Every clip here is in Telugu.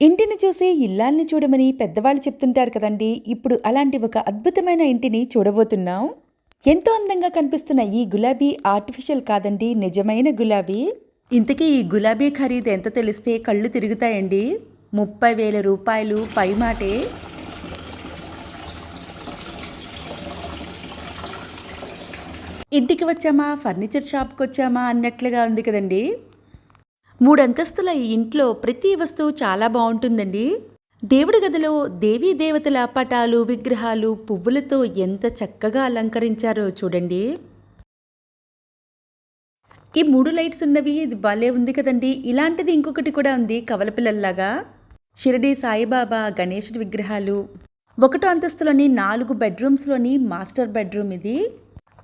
ఇంటిని చూసి ఇల్లాల్ని చూడమని పెద్దవాళ్ళు చెప్తుంటారు కదండి. ఇప్పుడు అలాంటి ఒక అద్భుతమైన ఇంటిని చూడబోతున్నాం. ఎంతో అందంగా కనిపిస్తున్న ఈ గులాబీ ఆర్టిఫిషియల్ కాదండి నిజమైన గులాబీ. ఇంతకీ ఈ గులాబీ ఖరీదు ఎంత తెలిస్తే కళ్ళు తిరుగుతాయండి. ముప్పై వేల రూపాయలు పై మాటే. ఇంటికి వచ్చామా? ఫర్నిచర్ షాప్కి వచ్చామా అన్నట్లుగా ఉంది కదండి. మూడంతస్తుల ఈ ఇంట్లో ప్రతి వస్తువు చాలా బాగుంటుందండి. దేవుడి గదిలో దేవీ దేవతల పటాలు విగ్రహాలు పువ్వులతో ఎంత చక్కగా అలంకరించారో చూడండి. ఈ మూడు లైట్స్ ఉన్నవి ఇది భలే ఉంది కదండి. ఇలాంటిది ఇంకొకటి కూడా ఉంది కవలపిల్లల్లాగా షిరిడి సాయిబాబా గణేశుడి విగ్రహాలు. ఒకటో అంతస్తులోని నాలుగు బెడ్రూమ్స్లోని మాస్టర్ బెడ్రూమ్ ఇది.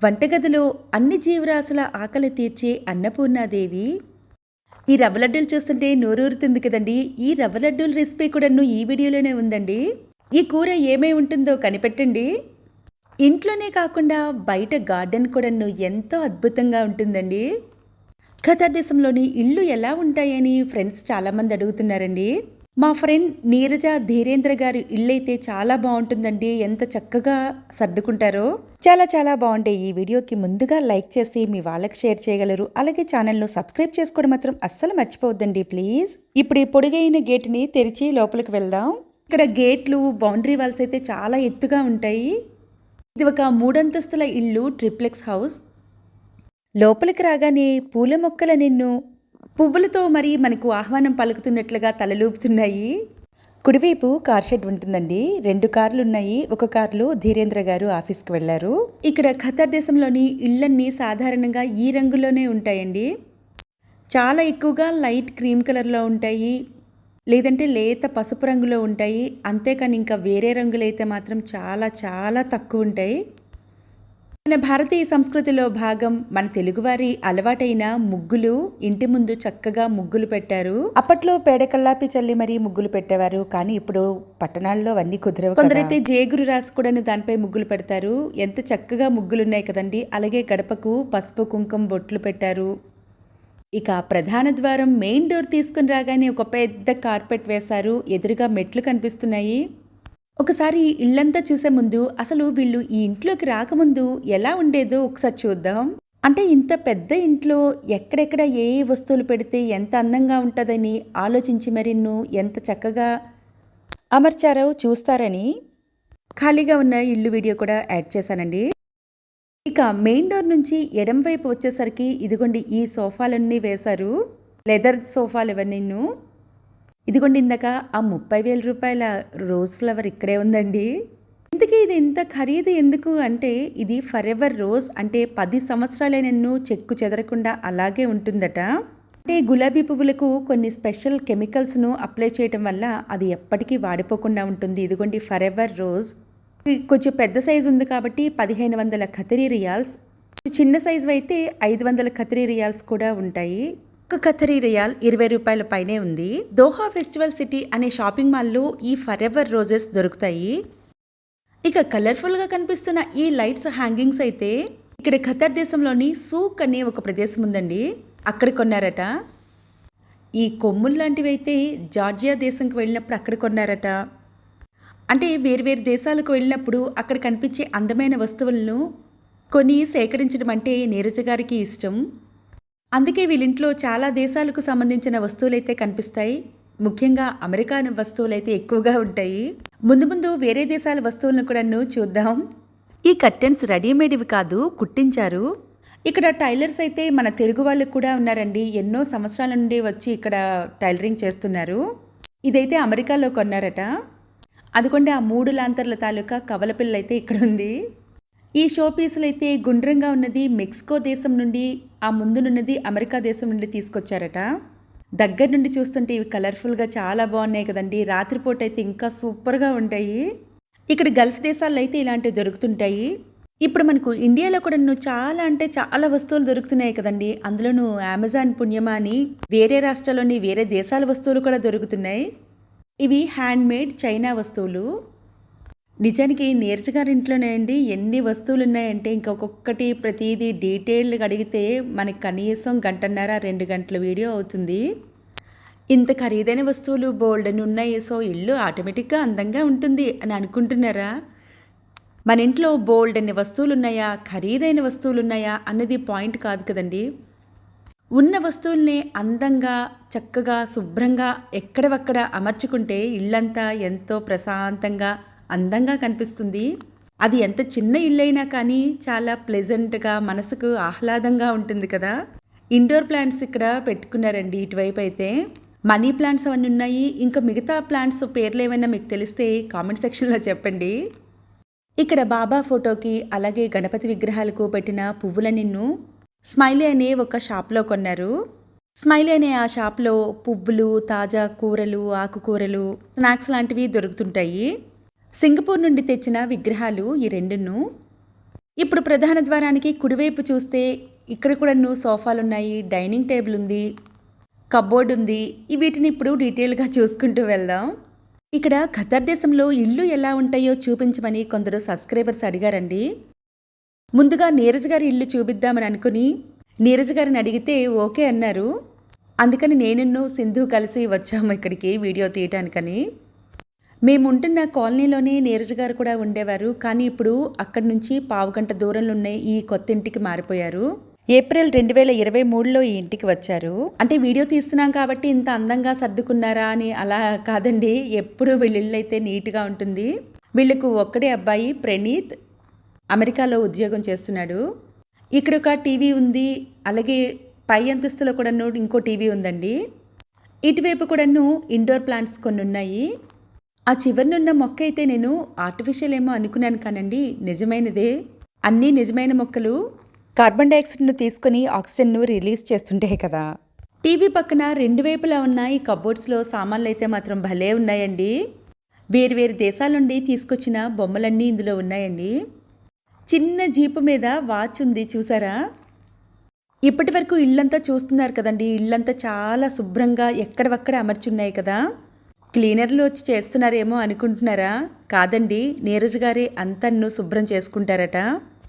వంటగదిలో అన్ని జీవరాశుల ఆకలి తీర్చే అన్నపూర్ణాదేవి. ఈ రవ్వ లడ్డూలు చూస్తుంటే నోరూరుతుంది కదండి. ఈ రవ్వ లడ్డూల రెసిపీ కూడాను ఈ వీడియోలోనే ఉందండి. ఈ కూర ఏమై ఉంటుందో కనిపెట్టండి. ఇంట్లోనే కాకుండా బయట గార్డెన్ కూడాను ఎంతో అద్భుతంగా ఉంటుందండి. ఖతార్ దేశంలోని ఇళ్ళు ఎలా ఉంటాయని ఫ్రెండ్స్ చాలామంది అడుగుతున్నారండి. మా ఫ్రెండ్ నీరజ ధీరేంద్ర గారి ఇల్లు అయితే చాలా బాగుంటుందండి. ఎంత చక్కగా సర్దుకుంటారో. చాలా చాలా బాగుండే ఈ వీడియోకి ముందుగా లైక్ చేసి మీ వాళ్ళకి షేర్ చేయగలరు. అలాగే ఛానల్ను సబ్స్క్రైబ్ చేసుకోవడం మాత్రం అస్సలు మర్చిపోవద్దండి ప్లీజ్. ఇప్పుడు ఈ పొడిగైన గేట్ని తెరిచి లోపలికి వెళ్దాం. ఇక్కడ గేట్లు బౌండరీ వాల్స్ అయితే చాలా ఎత్తుగా ఉంటాయి. ఇది ఒక మూడంతస్తుల ఇల్లు ట్రిప్లెక్స్ హౌస్. లోపలికి రాగానే పూల మొక్కల నిన్ను పువ్వులతో మరి మనకు ఆహ్వానం పలుకుతున్నట్లుగా తలలూపుతున్నాయి. కుడివైపు కార్ షెడ్ ఉంటుందండి. రెండు కార్లు ఉన్నాయి. ఒక కార్లో ధీరేంద్ర గారు ఆఫీస్కి వెళ్ళారు. ఇక్కడ ఖతర్ దేశంలోని ఇళ్ళన్నీ సాధారణంగా ఈ రంగులోనే ఉంటాయండి. చాలా ఎక్కువగా లైట్ క్రీమ్ కలర్లో ఉంటాయి. లేదంటే లేత పసుపు రంగులో ఉంటాయి. అంతేకాని ఇంకా వేరే రంగులైతే మాత్రం చాలా చాలా తక్కువ ఉంటాయి. మన భారతీయ సంస్కృతిలో భాగం మన తెలుగువారి అలవాటైన ముగ్గులు. ఇంటి ముందు చక్కగా ముగ్గులు పెట్టారు. అప్పట్లో పేడకల్లాపి చల్లి మరీ ముగ్గులు పెట్టేవారు. కానీ ఇప్పుడు పట్టణాల్లో అవన్నీ కుదరవు కొందరైతే జేగురు రాసి కూడా దానిపై ముగ్గులు పెడతారు. ఎంత చక్కగా ముగ్గులు ఉన్నాయి కదండి. అలాగే గడపకు పసుపు కుంకుమ బొట్లు పెట్టారు. ఇక ప్రధాన ద్వారం మెయిన్ డోర్ తీసుకుని రాగానే ఒక పెద్ద కార్పెట్ వేశారు. ఎదురుగా మెట్లు కనిపిస్తున్నాయి. ఒకసారి ఇల్లంతా చూసే ముందు అసలు వీళ్ళు ఈ ఇంట్లోకి రాకముందు ఎలా ఉండేదో ఒకసారి చూద్దాం. అంటే ఇంత పెద్ద ఇంట్లో ఎక్కడెక్కడ ఏ ఏ వస్తువులు పెడితే ఎంత అందంగా ఉంటుందని ఆలోచించి మరిన్ను ఎంత చక్కగా అమర్చారో చూస్తారని ఖాళీగా ఉన్న ఇల్లు వీడియో కూడా యాడ్ చేశానండి. ఇక మెయిన్ డోర్ నుంచి ఎడం వైపు వచ్చేసరికి ఇదిగోండి ఈ సోఫాలన్నీ వేశారు. లెదర్ సోఫాలు ఇవన్నీ ఇదిగోండి ఇందాక ఆ ముప్పై వేల రూపాయల రోజ్ ఫ్లవర్ ఇక్కడే ఉందండి. ఇంతకీ ఇది ఇంత ఖరీదు ఎందుకు? అంటే ఇది ఫర్ ఎవర్ రోజ్ అంటే పది సంవత్సరాలే నన్ను చెక్కు చెదరకుండా అలాగే ఉంటుందట. అంటే గులాబీ పువ్వులకు కొన్ని స్పెషల్ కెమికల్స్ను అప్లై చేయటం వల్ల అది ఎప్పటికీ వాడిపోకుండా ఉంటుంది. ఇదిగోండి ఫర్ ఎవర్ రోజ్ కొంచెం పెద్ద సైజు ఉంది కాబట్టి పదిహేను వందల ఖతరీ రియాల్స్. చిన్న సైజు అయితే ఐదు వందల ఖతరీ రియాల్స్ కూడా ఉంటాయి. ఒక కథరీ రియాల్ ఇరవై రూపాయల పైనే ఉంది. దోహా ఫెస్టివల్ సిటీ అనే షాపింగ్ మాల్లో ఈ ఫర్ ఎవర్ రోజెస్ దొరుకుతాయి. ఇక కలర్ఫుల్గా కనిపిస్తున్న ఈ లైట్స్ హ్యాంగింగ్స్ అయితే ఇక్కడ ఖతర్ దేశంలోని సూక్ అనే ఒక ప్రదేశం ఉందండి. అక్కడ కొన్నారట. ఈ కొమ్ములు లాంటివి అయితే జార్జియా దేశంకి వెళ్ళినప్పుడు అక్కడ కొన్నారట. అంటే వేరు దేశాలకు వెళ్ళినప్పుడు అక్కడ కనిపించే అందమైన వస్తువులను కొని సేకరించడం అంటే నీరజ గారికి ఇష్టం. అందుకే వీళ్ళింట్లో చాలా దేశాలకు సంబంధించిన వస్తువులైతే కనిపిస్తాయి. ముఖ్యంగా అమెరికా వస్తువులైతే ఎక్కువగా ఉంటాయి. ముందు ముందు వేరే దేశాల వస్తువులను కూడా చూద్దాం. ఈ కర్టెన్స్ రెడీమేడ్వి కాదు కుట్టించారు. ఇక్కడ టైలర్స్ అయితే మన తెలుగు వాళ్ళు కూడా ఉన్నారండి. ఎన్నో సంవత్సరాల నుండి వచ్చి ఇక్కడ టైలరింగ్ చేస్తున్నారు. ఇదైతే అమెరికాలో కొన్నారట. అదికొండే ఆ మూడు లాంతర్ల తాలూకా కవలపిల్ల అయితే ఇక్కడ ఉంది ఈ షో పీసులు అయితే గుండ్రంగా ఉన్నది. మెక్సికో దేశం నుండి ఆ ముందునున్నది అమెరికా దేశం నుండి తీసుకొచ్చారట. దగ్గర నుండి చూస్తుంటే ఇవి కలర్ఫుల్గా చాలా బాగున్నాయి కదండి. రాత్రిపూట అయితే ఇంకా సూపర్గా ఉంటాయి. ఇక్కడ గల్ఫ్ దేశాల్లో అయితే ఇలాంటివి దొరుకుతుంటాయి. ఇప్పుడు మనకు ఇండియాలో కూడా నువ్వు చాలా అంటే చాలా వస్తువులు దొరుకుతున్నాయి కదండి. అందులోనూ అమెజాన్ పుణ్యమా అని వేరే రాష్ట్రాల్లోని వేరే దేశాల వస్తువులు కూడా దొరుకుతున్నాయి. ఇవి హ్యాండ్మేడ్ చైనా వస్తువులు. నిజానికి నీరజ గారి ఇంట్లోనే అండి. ఎన్ని వస్తువులు ఉన్నాయంటే ఇంకొకటి ప్రతిదీ డీటెయిల్గా అడిగితే మనకి కనీసం గంటన్నర రెండు గంటల వీడియో అవుతుంది. ఇంత ఖరీదైన వస్తువులు బోల్డ్ ఉన్నాయి. సో ఇల్లు ఆటోమేటిక్గా అందంగా ఉంటుంది అని అనుకుంటున్నారా? మన ఇంట్లో బోల్డ్ అన్ని వస్తువులు ఉన్నాయా ఖరీదైన వస్తువులు ఉన్నాయా అన్నది పాయింట్ కాదు కదండి. ఉన్న వస్తువుల్ని అందంగా చక్కగా శుభ్రంగా ఎక్కడవక్కడ అమర్చుకుంటే ఇల్లంతా ఎంతో ప్రశాంతంగా అందంగా కనిపిస్తుంది. అది ఎంత చిన్న ఇల్లైనా కానీ చాలా ప్లెజెంట్గా మనసుకు ఆహ్లాదంగా ఉంటుంది కదా. ఇండోర్ ప్లాంట్స్ ఇక్కడ పెట్టుకున్నారండి ఇటువైపు అయితే. మనీ ప్లాంట్స్ అవన్నీ ఉన్నాయి. ఇంకా మిగతా ప్లాంట్స్ పేర్లు ఏమైనా మీకు తెలిస్తే కామెంట్ సెక్షన్లో చెప్పండి. ఇక్కడ బాబా ఫోటోకి అలాగే గణపతి విగ్రహాలకు పెట్టిన పువ్వుల నిన్ను స్మైలీ అనే ఒక షాప్లో కొన్నారు. స్మైలీ అనే ఆ షాప్లో పువ్వులు తాజా కూరలు ఆకుకూరలు స్నాక్స్ లాంటివి దొరుకుతుంటాయి. సింగపూర్ నుండి తెచ్చిన విగ్రహాలు ఈ రెండును. ఇప్పుడు ప్రధాన ద్వారానికి కుడివైపు చూస్తే ఇక్కడ కూడా సోఫాలు ఉన్నాయి డైనింగ్ టేబుల్ ఉంది కబోర్డ్ ఉంది. వీటిని ఇప్పుడు డీటెయిల్గా చూసుకుంటూ వెళ్దాం. ఇక్కడ ఖతర్ దేశంలో ఇల్లు ఎలా ఉంటాయో చూపించమని కొందరు సబ్స్క్రైబర్స్ అడిగారండి. ముందుగా నీరజ్ గారి ఇల్లు చూపిద్దామని అనుకుని నీరజ్ గారిని అడిగితే ఓకే అన్నారు. అందుకని నేను సింధు కలిసి వచ్చాము ఇక్కడికి వీడియో తీయటానికని. మేము ఉంటున్న కాలనీలోనే నీరజ్ గారు కూడా ఉండేవారు. కానీ ఇప్పుడు అక్కడి నుంచి పావు గంట దూరంలో ఉన్న ఈ కొత్త ఇంటికి మారిపోయారు. ఏప్రిల్ రెండు వేల ఇరవై మూడులో ఈ ఇంటికి వచ్చారు. అంటే వీడియో తీస్తున్నాం కాబట్టి ఇంత అందంగా సర్దుకున్నారా అని అలా కాదండి. ఎప్పుడు వీళ్ళిళ్ళు అయితే నీట్గా ఉంటుంది. వీళ్ళకు ఒక్కడే అబ్బాయి ప్రణీత్ అమెరికాలో ఉద్యోగం చేస్తున్నాడు. ఇక్కడ ఒక టీవీ ఉంది. అలాగే పై అంతస్తులో కూడా ఇంకో టీవీ ఉందండి. ఇటువైపు కూడాను ఇండోర్ ప్లాంట్స్ కొన్ని ఉన్నాయి ఆ చివరినున్న మొక్క అయితే నేను ఆర్టిఫిషియల్ ఏమో అనుకున్నాను కానండి నిజమైనదే. అన్నీ నిజమైన మొక్కలు. కార్బన్ డైఆక్సైడ్ను తీసుకుని ఆక్సిజన్ను రిలీజ్ చేస్తుంటాయి కదా. టీవీ పక్కన రెండు వైపులా ఉన్న ఈ కబోర్డ్స్లో సామాన్లు అయితే మాత్రం భలే ఉన్నాయండి. వేరు వేరు దేశాల నుండి తీసుకొచ్చిన బొమ్మలన్నీ ఇందులో ఉన్నాయండి. చిన్న జీపు మీద వాచ్ ఉంది చూసారా? ఇప్పటి వరకు ఇల్లంతా చూస్తున్నారు కదండి. ఇల్లంతా చాలా శుభ్రంగా ఎక్కడవక్కడ అమర్చున్నాయి కదా. క్లీనర్లు వచ్చి చేస్తున్నారేమో అనుకుంటున్నారా? కాదండి నీరజ్ గారే అంతన్ను శుభ్రం చేసుకుంటారట.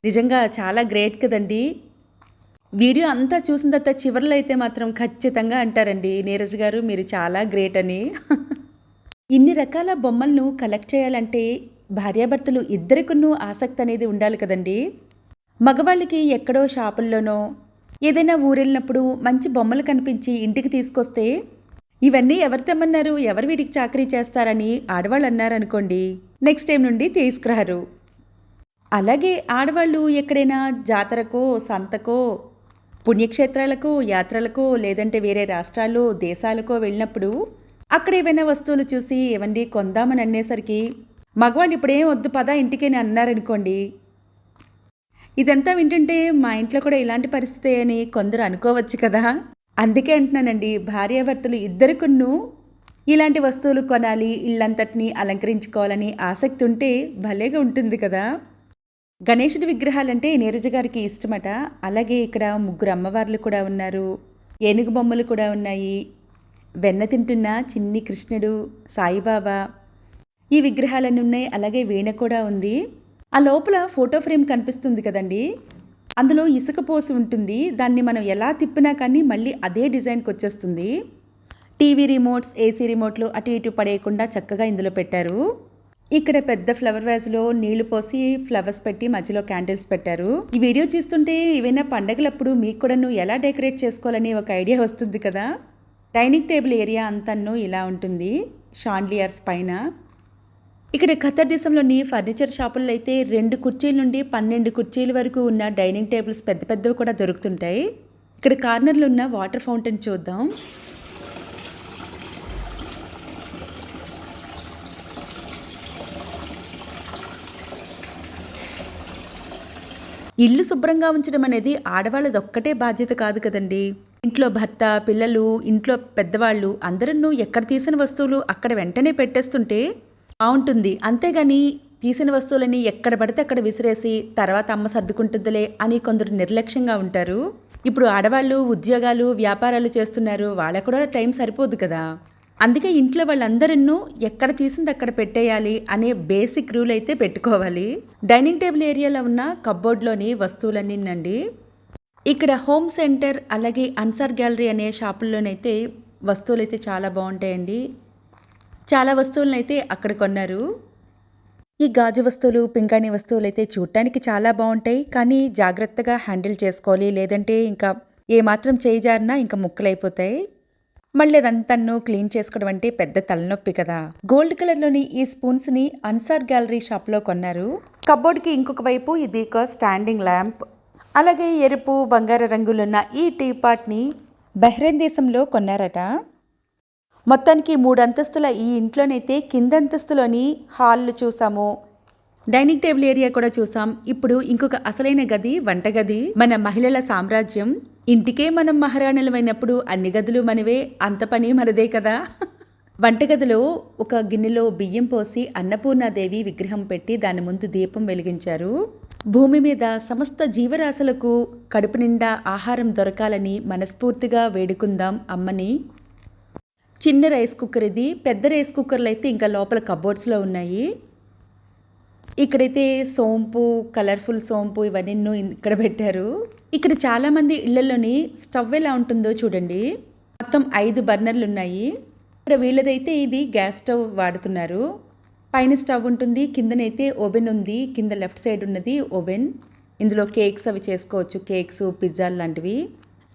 నిజంగా చాలా గ్రేట్ కదండి. వీడియో అంతా చూసిన తర్వాత చివరిలో అయితే మాత్రం ఖచ్చితంగా అంటారండి. నీరజ్ గారు మీరు చాలా గ్రేట్ అని. ఇన్ని రకాల బొమ్మలను కలెక్ట్ చేయాలంటే భార్యాభర్తలు ఇద్దరికున్నూ ఆసక్తి అనేది ఉండాలి కదండి. మగవాళ్ళకి ఎక్కడో షాపుల్లోనో ఏదైనా ఊరెళ్ళినప్పుడు మంచి బొమ్మలు కనిపించి ఇంటికి తీసుకొస్తే ఇవన్నీ ఎవరు తెమ్మన్నారు? ఎవరు వీటికి చాకరీ చేస్తారని ఆడవాళ్ళు అన్నారనుకోండి. నెక్స్ట్ టైం నుండి తీసుకురారు. అలాగే ఆడవాళ్ళు ఎక్కడైనా జాతరకో సంతకో పుణ్యక్షేత్రాలకు యాత్రలకు లేదంటే వేరే రాష్ట్రాల్లో దేశాలకో వెళ్ళినప్పుడు అక్కడ ఏవైనా వస్తువులు చూసి ఏవండి కొందామని అనేసరికి మగవాళ్ళు ఇప్పుడేం వద్దు పదా ఇంటికేనే అన్నారనుకోండి. ఇదంతా వింటుంటే మా ఇంట్లో కూడా ఇలాంటి పరిస్థితి అని కొందరు అనుకోవచ్చు కదా. అందుకే అంటున్నానండి భార్యాభర్తలు ఇద్దరికున్ను ఇలాంటి వస్తువులు కొనాలి ఇళ్ళంతటినీ అలంకరించుకోవాలని ఆసక్తి ఉంటే భలేగా ఉంటుంది కదా. గణేశుడి విగ్రహాలంటే నీరజ గారికి ఇష్టమట. అలాగే ఇక్కడ ముగ్గురు అమ్మవార్లు కూడా ఉన్నారు ఏనుగు బొమ్మలు కూడా ఉన్నాయి వెన్న తింటున్న చిన్ని కృష్ణుడు సాయిబాబా ఈ విగ్రహాలన్నీ ఉన్నాయి అలాగే వీణ కూడా ఉంది. ఆ లోపల ఫోటో ఫ్రేమ్ కనిపిస్తుంది కదండి. అందులో ఇసుక పోసి ఉంటుంది. దాన్ని మనం ఎలా తిప్పినా కానీ మళ్ళీ అదే డిజైన్కి వచ్చేస్తుంది. టీవీ రిమోట్స్ ఏసీ రిమోట్లు అటు ఇటు పడేయకుండా చక్కగా ఇందులో పెట్టారు. ఇక్కడ పెద్ద ఫ్లవర్ వ్యాజ్లో నీళ్ళు పోసి ఫ్లవర్స్ పెట్టి మధ్యలో క్యాండిల్స్ పెట్టారు. ఈ వీడియో చూస్తుంటే ఏవైనా పండగలప్పుడు మీకు కూడా నువ్వు ఎలా డెకరేట్ చేసుకోవాలని ఒక ఐడియా వస్తుంది కదా? డైనింగ్ టేబుల్ ఏరియా అంతను ఇలా ఉంటుంది. షాండ్లియర్స్ పైన. ఇక్కడ ఖతర్ దేశంలోని ఫర్నిచర్ షాపుల్లో అయితే రెండు కుర్చీల నుండి పన్నెండు కుర్చీల వరకు ఉన్న డైనింగ్ టేబుల్స్ పెద్ద పెద్దవి కూడా దొరుకుతుంటాయి. ఇక్కడ కార్నర్లో ఉన్న వాటర్ ఫౌంటైన్ చూద్దాం. ఇల్లు శుభ్రంగా ఉంచడం అనేది ఆడవాళ్ళది ఒక్కటే బాధ్యత కాదు కదండి. ఇంట్లో భర్త పిల్లలు ఇంట్లో పెద్దవాళ్ళు అందరూ ఎక్కడ తీసిన వస్తువులు అక్కడ వెంటనే పెట్టేస్తుంటే బాగుంటుంది అంతేగాని తీసిన వస్తువులని ఎక్కడ పడితే అక్కడ విసిరేసి తర్వాత అమ్మ సర్దుకుంటుందిలే అని కొందరు నిర్లక్ష్యంగా ఉంటారు. ఇప్పుడు ఆడవాళ్ళు ఉద్యోగాలు వ్యాపారాలు చేస్తున్నారు. వాళ్ళకు కూడా టైం సరిపోదు కదా. అందుకే ఇంట్లో వాళ్ళందరూ ఎక్కడ తీసింది అక్కడ పెట్టేయాలి అనే బేసిక్ రూల్ అయితే పెట్టుకోవాలి. డైనింగ్ టేబుల్ ఏరియాలో ఉన్న కబ్బోర్డ్లోని వస్తువులన్నీనండి ఇక్కడ హోమ్ సెంటర్ అలాగే అన్సార్ గ్యాలరీ అనే షాపుల్లోనైతే వస్తువులు అయితే చాలా బాగుంటాయండి. చాలా వస్తువులను అయితే అక్కడ కొన్నారు. ఈ గాజు వస్తువులు పింకాణి వస్తువులు అయితే చూడటానికి చాలా బాగుంటాయి. కానీ జాగ్రత్తగా హ్యాండిల్ చేసుకోవాలి. లేదంటే ఇంకా ఏమాత్రం చేయిజారినా ఇంకా ముక్కలైపోతాయి. మళ్ళీ అదంతన్ను క్లీన్ చేసుకోవడం అంటే పెద్ద తలనొప్పి కదా. గోల్డ్ కలర్లోని ఈ స్పూన్స్ని అన్సార్ గ్యాలరీ షాప్లో కొన్నారు. కబోర్డ్కి ఇంకొక వైపు ఇది ఒక స్టాండింగ్ ల్యాంప్. అలాగే ఎరుపు బంగారు రంగులున్న ఈ టీ పాట్ని బహ్రెయిన్ దేశంలో కొన్నారట. మొత్తానికి మూడు అంతస్తుల ఈ ఇంట్లోనైతే కింద అంతస్తులోని హాల్లు చూసాము. డైనింగ్ టేబుల్ ఏరియా కూడా చూసాం. ఇప్పుడు ఇంకొక అసలైన గది వంటగది. మన మహిళల సామ్రాజ్యం. ఇంటికే మనం మహారాణులమైనప్పుడు అన్ని గదులు మనవే. అంత పని మనదే కదా. వంటగదిలో ఒక గిన్నెలో బియ్యం పోసి అన్నపూర్ణాదేవి విగ్రహం పెట్టి దాని ముందు దీపం వెలిగించారు. భూమి మీద సమస్త జీవరాశులకు కడుపు నిండా ఆహారం దొరకాలని మనస్ఫూర్తిగా వేడుకుందాం అమ్మని చిన్న రైస్ కుక్కర్ ఇది. పెద్ద రైస్ కుక్కర్లు అయితే ఇంకా లోపల కబోర్డ్స్లో ఉన్నాయి. ఇక్కడైతే సోంపు కలర్ఫుల్ సోంపు ఇవన్నీ ఇక్కడ పెట్టారు. ఇక్కడ చాలామంది ఇళ్ళలోని స్టవ్ ఎలా ఉంటుందో చూడండి. మొత్తం ఐదు బర్నర్లు ఉన్నాయి. ఇక్కడ వీళ్ళదైతే ఇది గ్యాస్ స్టవ్ వాడుతున్నారు. పైన స్టవ్ ఉంటుంది కిందనైతే ఓవెన్ ఉంది కింద లెఫ్ట్ సైడ్ ఉన్నది ఓవెన్ ఇందులో కేక్స్ అవి చేసుకోవచ్చు కేక్స్ పిజ్జాలు లాంటివి.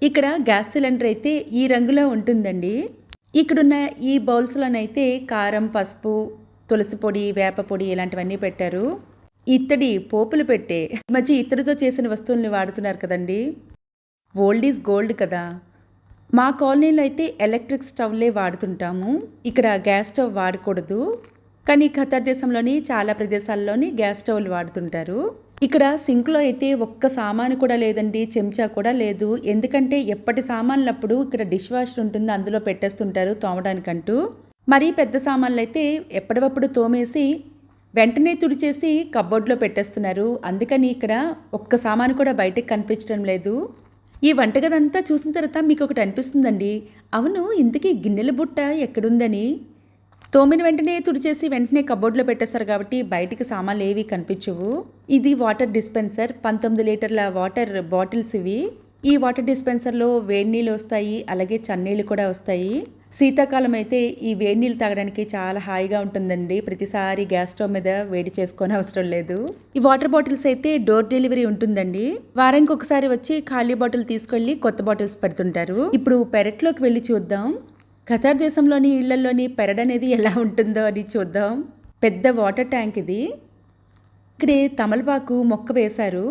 ఇక్కడ గ్యాస్ సిలిండర్ అయితే ఈ రంగులో ఉంటుందండి. ఇక్కడున్న ఈ బౌల్స్లోనైతే కారం పసుపు తులసి పొడి వేప పొడి ఇలాంటివన్నీ పెట్టారు. ఇత్తడి పోపులు పెట్టే మధ్య ఇత్తడితో చేసిన వస్తువుల్ని వాడుతున్నారు కదండి. ఓల్డ్ ఈజ్ గోల్డ్ కదా. మా కాలనీలో అయితే ఎలక్ట్రిక్ స్టవ్లే వాడుతుంటాము. ఇక్కడ గ్యాస్ స్టవ్ వాడకూడదు. కానీ ఖతర్ దేశంలోని చాలా ప్రదేశాల్లోని గ్యాస్ స్టవ్లు వాడుతుంటారు. ఇక్కడ సింక్లో అయితే ఒక్క సామాను కూడా లేదండి చెంచా కూడా లేదు. ఎందుకంటే ఎప్పటి సామాన్లప్పుడు ఇక్కడ డిష్ వాషర్ ఉంటుంది అందులో పెట్టేస్తుంటారు తోమడానికంటూ. మరీ పెద్ద సామాన్లు అయితే ఎప్పటివప్పుడు తోమేసి వెంటనే తుడిచేసి కబోర్డ్లో పెట్టేస్తున్నారు. అందుకని ఇక్కడ ఒక్క సామాను కూడా బయటకు కనిపించడం లేదు. ఈ వంటగదంతా చూసిన తర్వాత మీకు ఒకటి అనిపిస్తుందండి. అవును ఇంతకీ గిన్నెల బుట్ట ఎక్కడుందని? తోమిన వెంటనే తుడిచేసి వెంటనే కబోర్డ్లో పెట్టేస్తారు కాబట్టి బయటికి సామాన్లు ఏవి కనిపించవు. ఇది వాటర్ డిస్పెన్సర్. పంతొమ్మిది లీటర్ల వాటర్ బాటిల్స్ ఇవి. ఈ వాటర్ డిస్పెన్సర్లో వేడి నీళ్ళు వస్తాయి. అలాగే చన్నీళ్ళు కూడా వస్తాయి. శీతాకాలం అయితే ఈ వేడి నీళ్ళు తాగడానికి చాలా హాయిగా ఉంటుందండి. ప్రతిసారి గ్యాస్ స్టవ్ మీద వేడి చేసుకొని అవసరం లేదు. ఈ వాటర్ బాటిల్స్ అయితే డోర్ డెలివరీ ఉంటుందండి. వారానికి ఒకసారి వచ్చి ఖాళీ బాటిల్ తీసుకెళ్ళి కొత్త బాటిల్స్ పెడుతుంటారు. ఇప్పుడు పెరట్లోకి వెళ్ళి చూద్దాం. ఖతార్ దేశంలోని ఇళ్ళలోని పెరడ్ అనేది ఎలా ఉంటుందో అని చూద్దాం. పెద్ద వాటర్ ట్యాంక్ ఇది. ఇక్కడే తమలపాకు మొక్క వేశారు.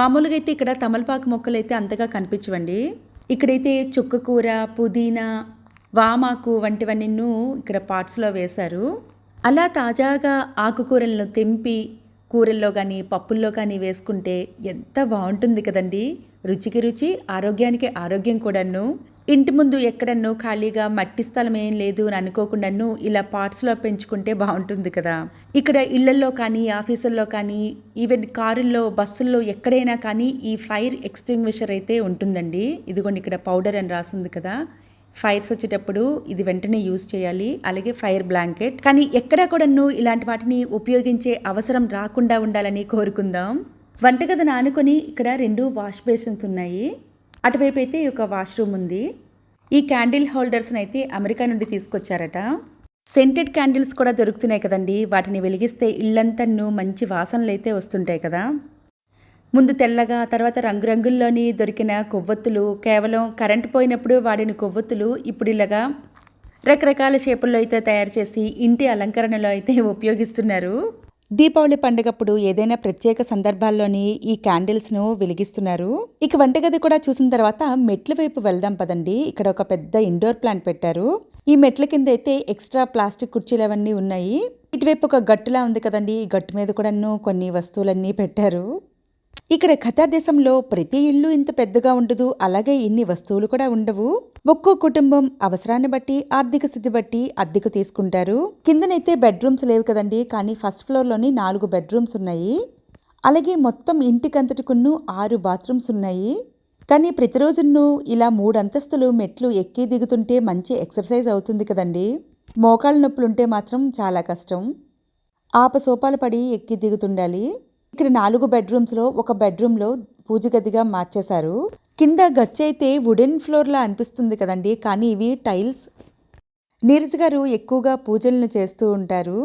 మామూలుగా అయితే ఇక్కడ తమలపాకు మొక్కలు అయితే అంతగా కనిపించవండి. ఇక్కడైతే చుక్క కూర పుదీనా వామాకు వంటివన్నీ ఇక్కడ పార్ట్స్లో వేశారు. అలా తాజాగా ఆకుకూరలను తెంపి కూరల్లో కానీ పప్పుల్లో కానీ వేసుకుంటే ఎంత బాగుంటుంది కదండి. రుచికి రుచి ఆరోగ్యానికి ఆరోగ్యం కూడాను. ఇంటి ముందు ఎక్కడన్నో ఖాళీగా మట్టి స్థలం ఏం లేదు అని అనుకోకుండాను ఇలా పార్ట్స్లో పెంచుకుంటే బాగుంటుంది కదా. ఇక్కడ ఇళ్ళల్లో కానీ ఆఫీసుల్లో కానీ ఈవెన్ కారుల్లో బస్సుల్లో ఎక్కడైనా కానీ ఈ ఫైర్ ఎక్స్టింగ్విషర్ అయితే ఉంటుందండి. ఇదిగోండి ఇక్కడ పౌడర్ అని రాసింది కదా. ఫైర్స్ వచ్చేటప్పుడు ఇది వెంటనే యూజ్ చేయాలి. అలాగే ఫైర్ బ్లాంకెట్ కానీ ఎక్కడ కూడాను ఇలాంటి వాటిని ఉపయోగించే అవసరం రాకుండా ఉండాలని కోరుకుందాం. వంటగది నానుకొని ఇక్కడ రెండు వాష్ బేసిన్స్ ఉన్నాయి. అటువైపు అయితే ఒక వాష్రూమ్ ఉంది. ఈ క్యాండిల్ హోల్డర్స్ని అయితే అమెరికా నుండి తీసుకొచ్చారట. సెంటెడ్ క్యాండిల్స్ కూడా దొరుకుతున్నాయి కదండి. వాటిని వెలిగిస్తే ఇల్లంతను మంచి వాసనలు అయితే వస్తుంటాయి కదా. ముందు తెల్లగా తర్వాత రంగురంగుల్లోని దొరికిన కొవ్వొత్తులు కేవలం కరెంట్ పోయినప్పుడు వాడిన కొవ్వొత్తులు ఇప్పుడు ఇలాగా రకరకాల షేపుల్లో అయితే తయారు చేసి ఇంటి అలంకరణలో అయితే ఉపయోగిస్తున్నారు. దీపావళి పండుగప్పుడు ఏదైనా ప్రత్యేక సందర్భాల్లోని ఈ క్యాండిల్స్ను వెలిగిస్తున్నారు. ఇక వంటగది కూడా చూసిన తర్వాత మెట్ల వైపు వెళ్దాం పదండి. ఇక్కడ ఒక పెద్ద ఇండోర్ ప్లాంట్ పెట్టారు. ఈ మెట్ల కింద అయితే ఎక్స్ట్రా ప్లాస్టిక్ కుర్చీలు అవన్నీ ఉన్నాయి. ఇటువైపు ఒక గట్టులా ఉంది కదండి. ఈ గట్టు మీద కూడాను కొన్ని వస్తువులన్నీ పెట్టారు. ఇక్కడ ఖతార్ దేశంలో ప్రతి ఇల్లు ఇంత పెద్దగా ఉండదు అలాగే ఇన్ని వస్తువులు కూడా ఉండవు. ఒక్కో కుటుంబం అవసరాన్ని బట్టి ఆర్థిక స్థితి బట్టి అద్దెకు తీసుకుంటారు. కిందనైతే బెడ్రూమ్స్ లేవు కదండి కానీ ఫస్ట్ ఫ్లోర్లోని నాలుగు బెడ్రూమ్స్ ఉన్నాయి. అలాగే మొత్తం ఇంటికంతటికున్ను ఆరు బాత్రూమ్స్ ఉన్నాయి. కానీ ప్రతిరోజును ఇలా మూడు అంతస్తులు మెట్లు ఎక్కి దిగుతుంటే మంచి ఎక్సర్సైజ్ అవుతుంది కదండి. మోకాళ్ళ నొప్పులుంటే మాత్రం చాలా కష్టం. ఆపసోపాలు పడి ఎక్కి దిగుతుండాలి. ఇక్కడ నాలుగు బెడ్రూమ్స్లో ఒక బెడ్రూమ్లో పూజ గదిగా మార్చేశారు. కింద గచ్చు అయితే వుడెన్ ఫ్లోర్లా అనిపిస్తుంది కదండి కానీ ఇవి టైల్స్. నీరజ్ గారు ఎక్కువగా పూజలను చేస్తూ ఉంటారు.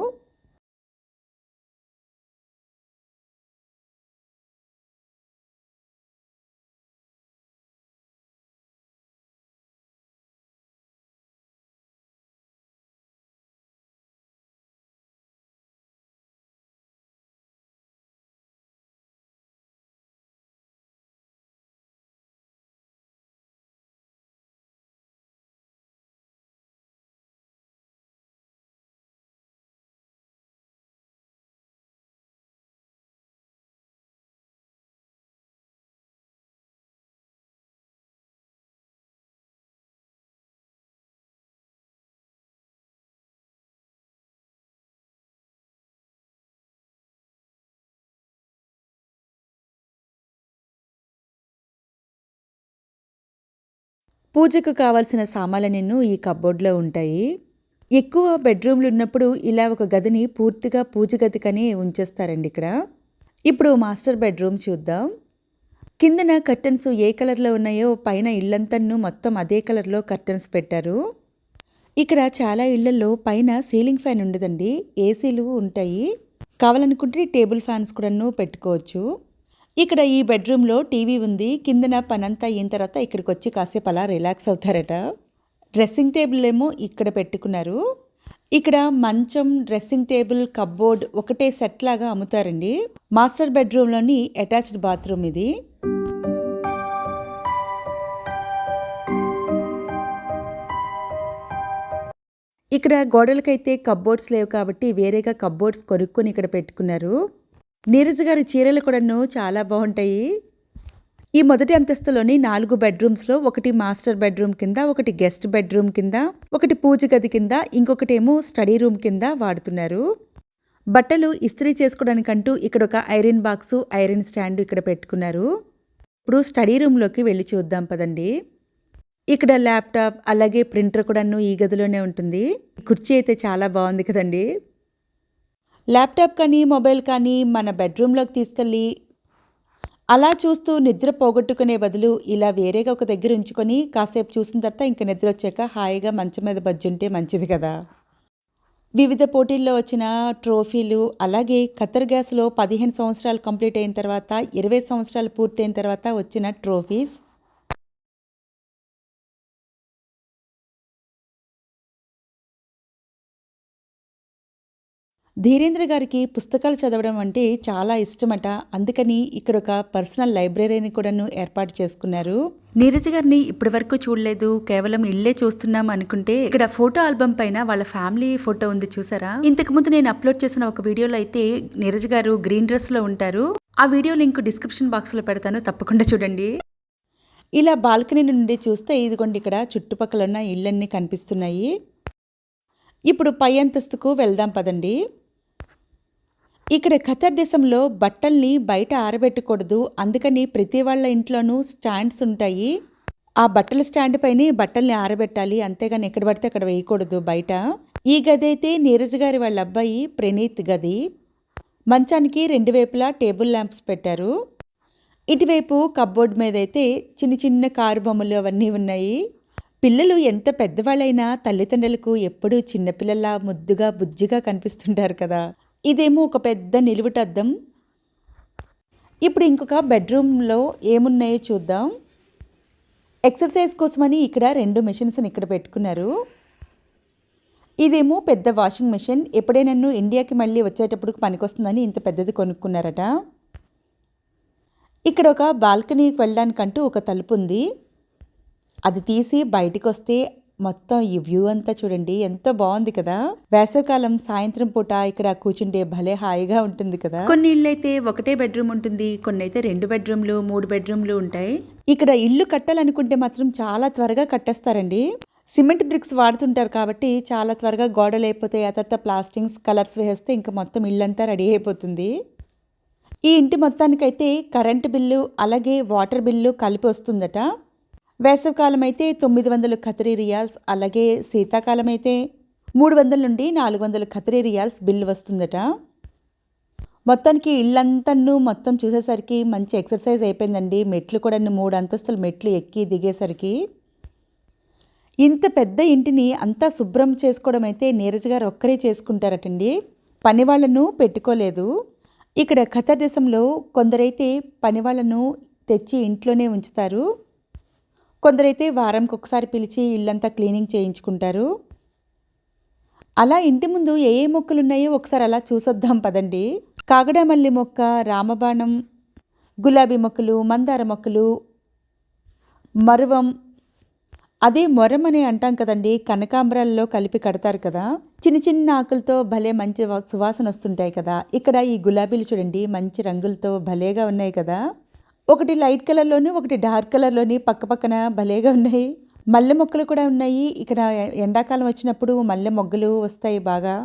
పూజకు కావాల్సిన సామాన్లన్నీ ఈ కబోర్డ్లో ఉంటాయి. ఎక్కువ బెడ్రూమ్లు ఉన్నప్పుడు ఇలా ఒక గదిని పూర్తిగా పూజ గదికనే ఉంచేస్తారండి ఇక్కడ. ఇప్పుడు మాస్టర్ బెడ్రూమ్ చూద్దాం. కిందన కర్టన్స్ ఏ కలర్లో ఉన్నాయో పైన ఇల్లంతను మొత్తం అదే కలర్లో కర్టన్స్ పెట్టారు. ఇక్కడ చాలా ఇళ్ళలో పైన సీలింగ్ ఫ్యాన్ ఉండదండి. ఏసీలు ఉంటాయి. కావాలనుకుంటే టేబుల్ ఫ్యాన్స్ కూడాను పెట్టుకోవచ్చు. ఇక్కడ ఈ బెడ్రూమ్లో టీవీ ఉంది. కిందన పనంతా అయిన తర్వాత ఇక్కడికి వచ్చి కాసేపు అలా రిలాక్స్ అవుతారట. డ్రెస్సింగ్ టేబుల్ ఏమో ఇక్కడ పెట్టుకున్నారు. ఇక్కడ మంచం డ్రెస్సింగ్ టేబుల్ కబ్బోర్డ్ ఒకటే సెట్ లాగా అమ్ముతారండి. మాస్టర్ బెడ్రూమ్లోని అటాచ్డ్ బాత్రూమ్ ఇది. ఇక్కడ గోడలకైతే కబ్బోర్డ్స్ లేవు కాబట్టి వేరేగా కబ్బోర్డ్స్ కొనుక్కొని ఇక్కడ పెట్టుకున్నారు. నీరజ్ గారి చీరలు కూడాను చాలా బాగుంటాయి. ఈ మొదటి అంతస్తులోని నాలుగు బెడ్రూమ్స్లో ఒకటి మాస్టర్ బెడ్రూమ్ కింద ఒకటి గెస్ట్ బెడ్రూమ్ కింద ఒకటి పూజ గది కింద ఇంకొకటి ఏమో స్టడీ రూమ్ కింద వాడుతున్నారు. బట్టలు ఇస్త్రీ చేసుకోవడానికంటూ ఇక్కడ ఒక ఐరన్ బాక్సు ఐరన్ స్టాండ్ ఇక్కడ పెట్టుకున్నారు. ఇప్పుడు స్టడీ రూమ్లోకి వెళ్ళి చూద్దాం పదండి. ఇక్కడ ల్యాప్టాప్ అలాగే ప్రింటర్ కూడాను ఈ గదిలోనే ఉంటుంది. కుర్చీ అయితే చాలా బాగుంది కదండి. ల్యాప్టాప్ కానీ మొబైల్ కానీ మన బెడ్రూమ్లోకి తీసుకెళ్ళి అలా చూస్తూ నిద్ర పోగొట్టుకునే బదులు ఇలా వేరేగా ఒక దగ్గర ఉంచుకొని కాసేపు చూసిన తర్వాత ఇంక నిద్ర వచ్చాక హాయిగా మంచం మీద బజ్జుంటే మంచిది కదా. వివిధ పోటీల్లో వచ్చిన ట్రోఫీలు అలాగే ఖతర్ గ్యాస్లో పదిహేను సంవత్సరాలు కంప్లీట్ అయిన తర్వాత ఇరవై సంవత్సరాలు పూర్తయిన తర్వాత వచ్చిన ట్రోఫీస్ ధీరేంద్ర గారికి పుస్తకాలు చదవడం అంటే చాలా ఇష్టమట. అందుకని ఇక్కడ ఒక పర్సనల్ లైబ్రరీని కూడాను ఏర్పాటు చేసుకున్నారు. నీరజ్ గారిని ఇప్పటి వరకు చూడలేదు. కేవలం ఇల్లే చూస్తున్నాం అనుకుంటే ఇక్కడ ఫోటో ఆల్బమ్ పైన వాళ్ళ ఫ్యామిలీ ఫోటో ఉంది చూసారా? ఇంతకు ముందు నేను అప్లోడ్ చేసిన ఒక వీడియోలో అయితే నీరజ్ గారు గ్రీన్ డ్రెస్లో ఉంటారు. ఆ వీడియో లింక్ డిస్క్రిప్షన్ బాక్స్లో పెడతాను. తప్పకుండా చూడండి. ఇలా బాల్కనీ నుండి చూస్తే ఇదిగోండి ఇక్కడ చుట్టుపక్కల ఉన్న ఇళ్ళన్నీ కనిపిస్తున్నాయి. ఇప్పుడు పై అంతస్తుకు వెళ్దాం పదండి. ఇక్కడ ఖతర్ దేశంలో బట్టల్ని బయట ఆరబెట్టకూడదు. అందుకని ప్రతి వాళ్ళ ఇంట్లోనూ స్టాండ్స్ ఉంటాయి. ఆ బట్టల స్టాండ్ పైన బట్టల్ని ఆరబెట్టాలి. అంతేగాని ఎక్కడ పడితే అక్కడ వేయకూడదు బయట. ఈ గది అయితే నీరజ్ గారి వాళ్ళ అబ్బాయి ప్రణీత్ గది. మంచానికి రెండు వైపులా టేబుల్ ల్యాంప్స్ పెట్టారు. ఇటువైపు కబ్బోర్డ్ మీద అయితే చిన్న చిన్న కారు బొమ్మలు అవన్నీ ఉన్నాయి. పిల్లలు ఎంత పెద్దవాళ్ళైనా తల్లిదండ్రులకు ఎప్పుడూ చిన్నపిల్లల్లా ముద్దుగా బుజ్జిగా కనిపిస్తుంటారు కదా. ఇదేమో ఒక పెద్ద నిలువుటద్దం. ఇప్పుడు ఇంకొక బెడ్రూమ్లో ఏమున్నాయో చూద్దాం. ఎక్సర్సైజ్ కోసమని ఇక్కడ రెండు మెషిన్స్ని ఇక్కడ పెట్టుకున్నారు. ఇదేమో పెద్ద వాషింగ్ మెషిన్. నన్ను ఇండియాకి మళ్ళీ వచ్చేటప్పుడు పనికొస్తుందని ఇంత పెద్దది కొనుక్కున్నారట. ఇక్కడ ఒక బాల్కనీకి వెళ్ళడానికంటూ ఒక తలుపు ఉంది. అది తీసి బయటికి వస్తే మొత్తం ఈ వ్యూ అంతా చూడండి ఎంత బాగుంది కదా? వేసవకాలం సాయంత్రం పూట ఇక్కడ కూర్చుంటే భలే హాయిగా ఉంటుంది కదా? కొన్ని ఇళ్ళు అయితే ఒకటే బెడ్రూమ్ ఉంటుంది కొన్ని అయితే రెండు బెడ్రూమ్లు మూడు బెడ్రూమ్లు ఉంటాయి. ఇక్కడ ఇల్లు కట్టాలనుకుంటే మాత్రం చాలా త్వరగా కట్టేస్తారండి. సిమెంట్ బ్రిక్స్ వాడుతుంటారు కాబట్టి చాలా త్వరగా గోడలు అయిపోతాయి ఆ తర్వాత ప్లాస్టింగ్స్ కలర్స్ వేస్తే ఇంకా మొత్తం ఇల్లంతా రెడీ అయిపోతుంది. ఈ ఇంటి మొత్తానికైతే కరెంటు బిల్లు అలాగే వాటర్ బిల్లు కలిపి వస్తుందట. వేసవికాలం అయితే తొమ్మిది వందలు ఖతరీ రియాల్స్ అలాగే శీతాకాలం అయితే మూడు వందల నుండి నాలుగు వందల ఖతరీ రియాల్స్ బిల్లు వస్తుందట. మొత్తానికి ఇల్లంతను మొత్తం చూసేసరికి మంచి ఎక్సర్సైజ్ అయిపోయిందండి. మెట్లు కూడా మూడు అంతస్తుల మెట్లు ఎక్కి దిగేసరికి ఇంత పెద్ద ఇంటిని అంతా శుభ్రం చేసుకోవడం అయితే నీరజ్ గారు ఒక్కరే చేసుకుంటారటండి. పని వాళ్ళను పెట్టుకోలేదు. ఇక్కడ ఖతర్ దేశంలో కొందరైతే పని వాళ్ళను తెచ్చి ఇంట్లోనే ఉంచుతారు. కొందరైతే వారంకి ఒకసారి పిలిచి ఇల్లంతా క్లీనింగ్ చేయించుకుంటారు. అలా ఇంటి ముందు ఏ ఏ మొక్కలు ఉన్నాయో ఒకసారి అలా చూసొద్దాం పదండి. కాగడమల్లి మొక్క రామబాణం గులాబీ మొక్కలు మందార మొక్కలు మరువం. అదే మొరం అని అంటాం కదండి కనకాంబరాల్లో కలిపి కడతారు కదా. చిన్న చిన్న ఆకులతో భలే మంచి సువాసన వస్తుంటాయి కదా. ఇక్కడ ఈ గులాబీలు చూడండి మంచి రంగులతో భలేగా ఉన్నాయి కదా. ఒకటి లైట్ కలర్లోని ఒకటి డార్క్ కలర్లోని పక్క పక్కన భలేగా ఉన్నాయి. మల్లె మొక్కలు కూడా ఉన్నాయి. ఇక్కడ ఎండాకాలం వచ్చినప్పుడు మల్లె మొగ్గలు వస్తాయి బాగా.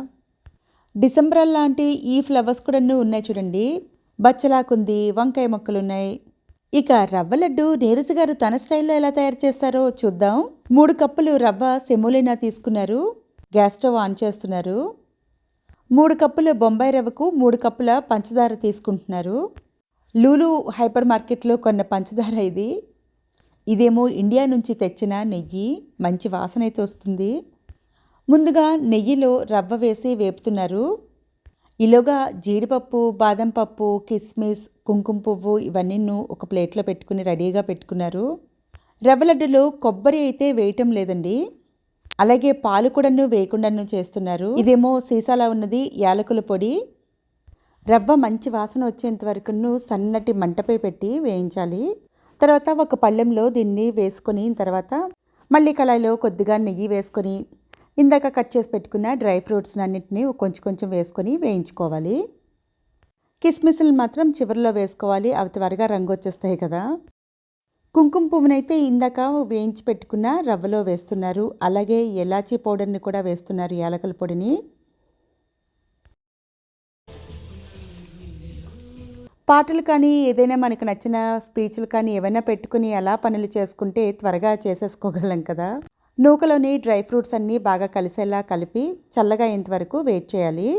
డిసెంబర్ లాంటి ఈ ఫ్లవర్స్ కూడా ఉన్నాయి చూడండి. బచ్చలాకుంది వంకాయ మొక్కలు ఉన్నాయి. ఇక రవ్వ లడ్డు నీరజ్ గారు తన స్టైల్లో ఎలా తయారు చేస్తారో చూద్దాం. మూడు కప్పులు రవ్వ సెమోలినా తీసుకున్నారు. గ్యాస్ స్టవ్ ఆన్ చేస్తున్నారు. మూడు కప్పుల బొంబాయి రవ్వకు మూడు కప్పుల పంచదార తీసుకుంటున్నారు. లూలు హైపర్ మార్కెట్లో కొన్న పంచదార ఇది. ఇదేమో ఇండియా నుంచి తెచ్చిన నెయ్యి. మంచి వాసన అయితే వస్తుంది. ముందుగా నెయ్యిలో రవ్వ వేసి వేపుతున్నారు. ఈలోగా జీడిపప్పు బాదం పప్పు కిస్మిస్ కుంకుమ పువ్వు ఇవన్నీ ఒక ప్లేట్లో పెట్టుకుని రెడీగా పెట్టుకున్నారు. రవ్వ లడ్డులో కొబ్బరి అయితే వేయటం లేదండి. అలాగే పాలు కూడాను వేయకుండాను చేస్తున్నారు. ఇదేమో సీసాలా ఉన్నది యాలకుల పొడి. రవ్వ మంచి వాసన వచ్చేంత వరకు సన్నటి మంటపై పెట్టి వేయించాలి. తర్వాత ఒక పళ్ళెంలో దీన్ని వేసుకొని తర్వాత మళ్ళీ కళాయిలో కొద్దిగా నెయ్యి వేసుకొని ఇందాక కట్ చేసి పెట్టుకున్న డ్రై ఫ్రూట్స్ అన్నింటినీ కొంచెం కొంచెం వేసుకొని వేయించుకోవాలి. కిస్మిస్లు మాత్రం చివరిలో వేసుకోవాలి. అవి త్వరగా రంగు వచ్చేస్తాయి కదా. కుంకుమ పువ్వునైతే ఇందాక వేయించి పెట్టుకున్న రవ్వలో వేస్తున్నారు. అలాగే ఎలాచీ పౌడర్ని కూడా వేస్తున్నారు యాలకుల పొడిని. పాటలు కానీ ఏదైనా మనకు నచ్చిన స్పీచ్లు కానీ ఏమైనా పెట్టుకుని అలా పనులు చేసుకుంటే త్వరగా చేసేసుకోగలం కదా. నూకలోని డ్రై ఫ్రూట్స్ అన్నీ బాగా కలిసేలా కలిపి చల్లగా అయ్యేంతవరకు వెయిట్ చేయాలి.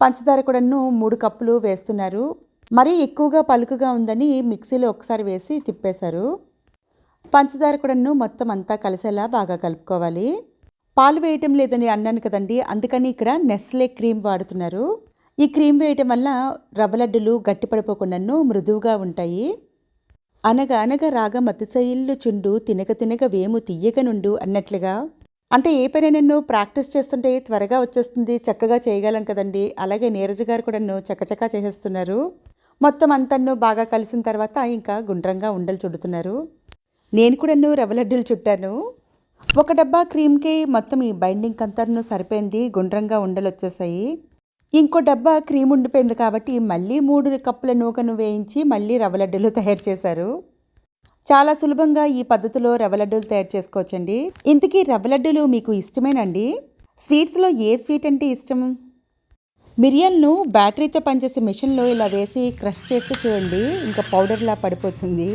పంచదార కూడాను మూడు కప్పులు వేస్తున్నారు. మరీ ఎక్కువగా పలుకుగా ఉందని మిక్సీలో ఒకసారి వేసి తిప్పేశారు. పంచదార కూడాను మొత్తం అంతా కలిసేలా బాగా కలుపుకోవాలి. పాలు వేయటం లేదని అన్నాను కదండి అందుకని ఇక్కడ నెస్లే క్రీమ్ వాడుతున్నారు. ఈ క్రీమ్ వేయటం వల్ల రవ్వ లడ్డులు గట్టిపడిపోకుండాను మృదువుగా ఉంటాయి. అనగా అనగా రాగ మతిశయిల్లు చుండు తినక తినక వేము తీయక నుండు అన్నట్లుగా. అంటే ఏ పనైనా ప్రాక్టీస్ చేస్తుంటే త్వరగా వచ్చేస్తుంది చక్కగా చేయగలం కదండి. అలాగే నీరజ్ గారు కూడాను చకచకా చేసేస్తున్నారు. మొత్తం అంతను బాగా కలిసిన తర్వాత ఇంకా గుండ్రంగా ఉండలు చుడుతున్నారు. నేను కూడా రవ్వ లడ్డూలు చుట్టాను. ఒక డబ్బా క్రీమ్కి మొత్తం ఈ బైండింగ్ అంతను సరిపోయింది గుండ్రంగా ఉండలు వచ్చేసాయి. ఇంకో డబ్బా క్రీమ్ ఉండిపోయింది కాబట్టి మళ్ళీ మూడు కప్పుల నూకను వేయించి మళ్ళీ రవ్వ లడ్డూలు తయారు చేశారు. చాలా సులభంగా ఈ పద్ధతిలో రవ్వ లడ్డూలు తయారు చేసుకోవచ్చండి. ఇంతకీ రవ్వ లడ్డూలు మీకు ఇష్టమేనండి? స్వీట్స్లో ఏ స్వీట్ అంటే ఇష్టం? మిరియాలను బ్యాటరీతో పనిచేసే మిషన్లో ఇలా వేసి క్రష్ చేస్తే చూడండి ఇంకా పౌడర్లా పడిపోతుంది.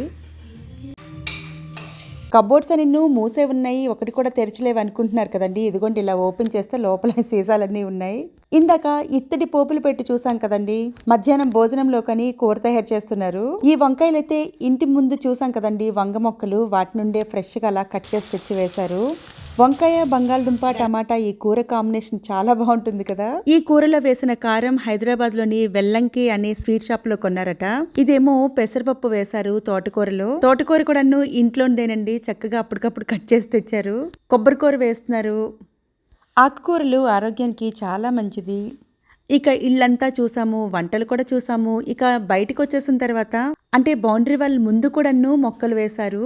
కబోర్డ్స్ అని మూసే ఉన్నాయి ఒకటి కూడా తెరచలేవు అనుకుంటున్నారు కదండి. ఇదిగోండి ఇలా ఓపెన్ చేస్తే లోపల సీసాలన్నీ ఉన్నాయి. ఇందాక ఇత్తడి పోపులు పెట్టి చూసాం కదండి. మధ్యాహ్నం భోజనంలో కని కూర తయారు చేస్తున్నారు. ఈ వంకాయలైతే ఇంటి ముందు చూసాం కదండి. వంగ మొక్కలు వాటి నుండే ఫ్రెష్గా అలా కట్ చేసి తెచ్చి వేశారు. వంకాయ బంగాళదుంప టమాటా ఈ కూర కాంబినేషన్ చాలా బాగుంటుంది కదా. ఈ కూరలో వేసిన కారం హైదరాబాద్లోని వెల్లంకి అనే స్వీట్ షాప్లో కొన్నారట. ఇదేమో పెసరపప్పు వేశారు తోటకూరలో. తోటకూర కూడాను ఇంట్లోనేనండి చక్కగా అప్పటికప్పుడు కట్ చేసి తెచ్చారు. కొబ్బరికూర వేస్తున్నారు. ఆకుకూరలు ఆరోగ్యానికి చాలా మంచిది. ఇక ఇల్లంతా చూసాము వంటలు కూడా చూసాము. ఇక బయటకు వచ్చేసిన తర్వాత అంటే బౌండరీ వాళ్ళ ముందు కూడాను మొక్కలు వేశారు.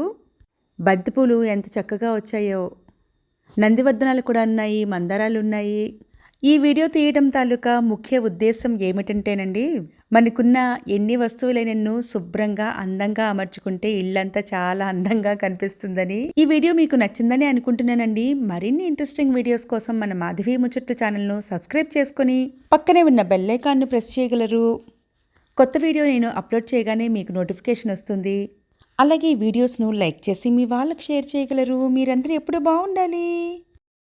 బంతిపూలు ఎంత చక్కగా వచ్చాయో. నందివర్ధనాలు కూడా ఉన్నాయి మందారాలు ఉన్నాయి. ఈ వీడియో తీయడం తాలూకా ముఖ్య ఉద్దేశం ఏమిటంటేనండి మనకున్న ఎన్ని వస్తువులైనను శుభ్రంగా అందంగా అమర్చుకుంటే ఇల్లంతా చాలా అందంగా కనిపిస్తుందని ఈ వీడియో మీకు నచ్చిందని అనుకుంటున్నానండి. మరిన్ని ఇంట్రెస్టింగ్ వీడియోస్ కోసం మన మాధవి ముచ్చట్లు ఛానల్ను సబ్స్క్రైబ్ చేసుకొని పక్కనే ఉన్న బెల్లైకాన్ను ప్రెస్ చేయగలరు. కొత్త వీడియో నేను అప్లోడ్ చేయగానే మీకు నోటిఫికేషన్ వస్తుంది. అలాగే ఈ వీడియోస్ను లైక్ చేసి మీ వాళ్ళకి షేర్ చేయగలరు. మీరందరూ ఎప్పుడు బాగుండాలి?